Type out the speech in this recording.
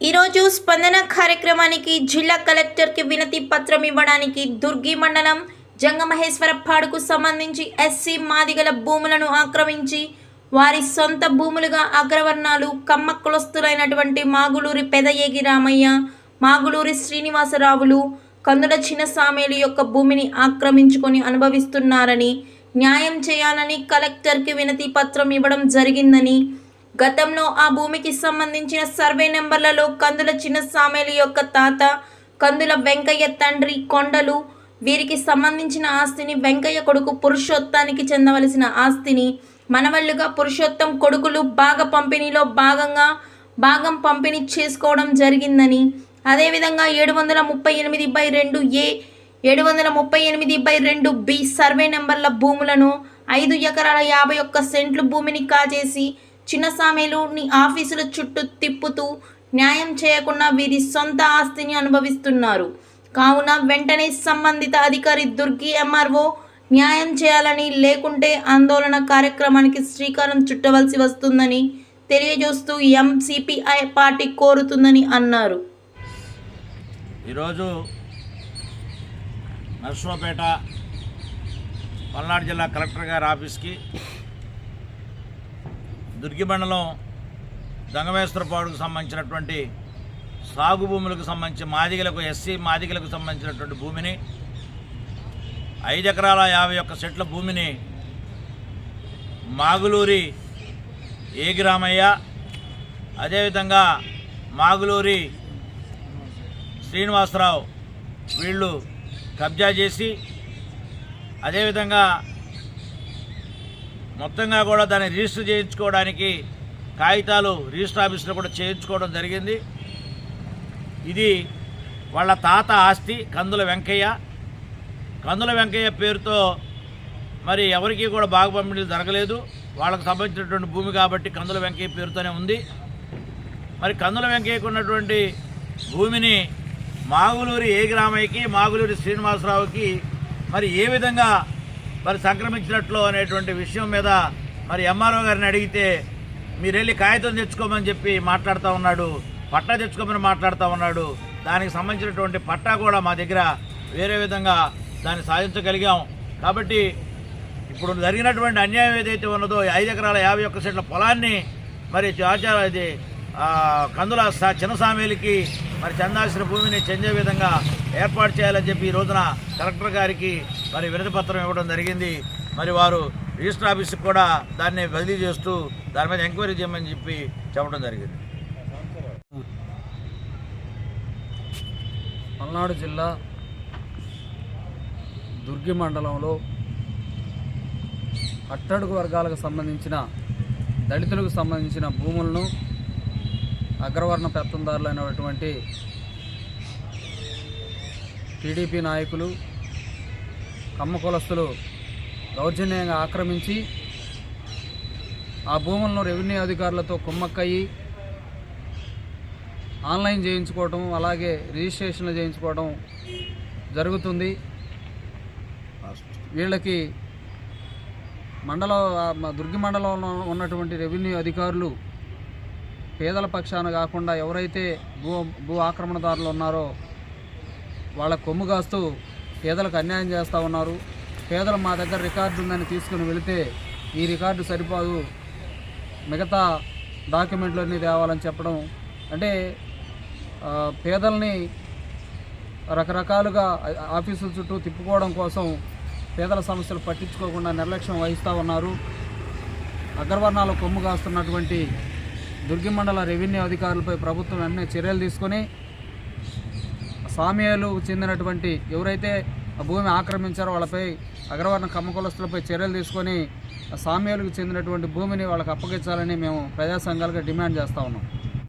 ఈరోజు స్పందన కార్యక్రమానికి జిల్లా కలెక్టర్కి వినతి పత్రం ఇవ్వడానికి దుర్గి మండలం జంగమహేశ్వరపాడుకు సంబంధించి ఎస్సీ మాదిగల భూములను ఆక్రమించి వారి సొంత భూములుగా అగ్రవర్ణాలు కమ్మ కులస్తులైనటువంటి మాగులూరి పెదయేగి రామయ్య మాగులూరి శ్రీనివాసరావులు కందుల చిన్నస్వామిలు యొక్క భూమిని ఆక్రమించుకొని అనుభవిస్తున్నారని న్యాయం చేయాలని కలెక్టర్కి వినతి పత్రం ఇవ్వడం జరిగిందని గతంలో ఆ భూమికి సంబంధించిన సర్వే నెంబర్లలో కందుల చిన్న యొక్క తాత కందుల వెంకయ్య తండ్రి కొండలు వీరికి సంబంధించిన ఆస్తిని వెంకయ్య కొడుకు పురుషోత్తానికి చెందవలసిన ఆస్తిని మనవళ్ళుగా పురుషోత్తం కొడుకులు భాగ పంపిణీలో భాగంగా భాగం పంపిణీ చేసుకోవడం జరిగిందని అదేవిధంగా ఏడు వందల ముప్పై ఎనిమిది బై రెండు ఏ ఏడు వందల ముప్పై ఎనిమిది బై రెండు బి సర్వే నెంబర్ల భూములను ఐదు ఎకరాల యాభై ఒక్క సెంట్లు భూమిని కాజేసి చిన్నస్వామిలు నీ ఆఫీసుల చుట్టూ తిప్పుతూ న్యాయం చేయకుండా వీరి సొంత ఆస్తిని అనుభవిస్తున్నారు. కావున వెంటనే సంబంధిత అధికారి దుర్గి ఎంఆర్ఓ న్యాయం చేయాలని లేకుంటే ఆందోళన కార్యక్రమానికి శ్రీకారం చుట్టవలసి వస్తుందని తెలియజేస్తూ ఎంసిపిఐ పార్టీ కోరుతుందని అన్నారు. ఈరోజు నర్సరావుపేట పల్నాడు జిల్లా కలెక్టర్ గారి ఆఫీస్కి దుర్గి దంగమేశ్వరపాడుకు సంబంధించినటువంటి సాగు భూములకు సంబంధించి మాదిగలకు ఎస్సీ మాదిగలకు సంబంధించినటువంటి భూమిని ఐదు ఎకరాల యాభై ఒక్క సెట్ల భూమిని మాగులూరి ఏగిరామయ్య అదేవిధంగా మాగులూరి శ్రీనివాసరావు వీళ్ళు కబ్జా చేసి అదేవిధంగా మొత్తంగా కూడా దాన్ని రిజిస్టర్ చేయించుకోవడానికి కాగితాలు రిజిస్టర్ ఆఫీసులో కూడా చేయించుకోవడం జరిగింది. ఇది వాళ్ళ తాత ఆస్తి కందుల వెంకయ్య. కందుల వెంకయ్య పేరుతో మరి ఎవరికీ కూడా బాగు పంపిణీలు జరగలేదు. వాళ్ళకు సంబంధించినటువంటి భూమి కాబట్టి కందుల వెంకయ్య పేరుతోనే ఉంది. మరి కందుల వెంకయ్యకు ఉన్నటువంటి భూమిని మాగులూరి ఏ గ్రామయ్యకి మాగులూరి శ్రీనివాసరావుకి మరి ఏ విధంగా మరి సంక్రమించినట్లు అనేటువంటి విషయం మీద మరి ఎంఆర్ఓ గారిని అడిగితే మీరు వెళ్ళి కాగితం తెచ్చుకోమని చెప్పి మాట్లాడుతూ ఉన్నాడు పట్టా తెచ్చుకోమని మాట్లాడుతూ ఉన్నాడు. దానికి సంబంధించినటువంటి పట్టా కూడా మా దగ్గర వేరే విధంగా దాన్ని సాధించగలిగాం. కాబట్టి ఇప్పుడు జరిగినటువంటి అన్యాయం ఏదైతే ఉన్నదో ఐదు ఎకరాల యాభై ఒక్క సెట్ల పొలాన్ని మరి ఆచార ఇది కందుల సా- చిన్నసామేలికి మరి చెందాల్సిన భూమిని చెందే విధంగా ఏర్పాటు చేయాలని చెప్పి ఈ రోజున కలెక్టర్ గారికి మరి వినతిపత్రం ఇవ్వడం జరిగింది. మరి వారు రిజిస్టర్ ఆఫీస్కి కూడా దాన్ని బదిలీ చేస్తూ దాని మీద ఎంక్వైరీ చేయమని చెప్పి చెప్పడం జరిగింది. పల్నాడు జిల్లా దుర్గి మండలంలో అట్టడుగు వర్గాలకు సంబంధించిన దళితులకు సంబంధించిన భూములను అగ్రవర్ణ పెత్తందారులైనటువంటి టీడీపీ నాయకులు కమ్మ కులస్తులు దౌర్జన్యంగా ఆక్రమించి ఆ భూములను రెవెన్యూ అధికారులతో కుమ్మక్కయ్యి ఆన్లైన్ చేయించుకోవటం అలాగే రిజిస్ట్రేషన్లు చేయించుకోవడం జరుగుతుంది. వీళ్ళకి మండల దుర్గి మండలంలో ఉన్నటువంటి రెవెన్యూ అధికారులు పేదల పక్షాన కాకుండా ఎవరైతే భూ భూ ఆక్రమణదారులు ఉన్నారో వాళ్ళ కొమ్ము కాస్తూ పేదలకు అన్యాయం చేస్తూ ఉన్నారు. పేదలు మా దగ్గర రికార్డు ఉందని తీసుకుని వెళితే ఈ రికార్డు సరిపోదు. మిగతా డాక్యుమెంట్లన్నీ తేవాలని చెప్పడం అంటే పేదల్ని రకరకాలుగా ఆఫీసుల చుట్టూ తిప్పుకోవడం కోసం పేదల సమస్యలు పట్టించుకోకుండా నిర్లక్ష్యం వహిస్తూ ఉన్నారు. అగ్రవర్ణాల కొమ్ము కాస్తున్నటువంటి దుర్గి మండల రెవెన్యూ అధికారులపై ప్రభుత్వం వెంటనే చర్యలు తీసుకొని సామ్యాలు చెందినటువంటి ఎవరైతే భూమి ఆక్రమించారో వాళ్ళపై అగ్రవర్ణ కమ్మకులస్తులపై చర్యలు తీసుకొని సామ్యాలకు చెందినటువంటి భూమిని వాళ్ళకి అప్పగించాలని మేము ప్రజా సంఘాలుగా డిమాండ్ చేస్తూ ఉన్నాం.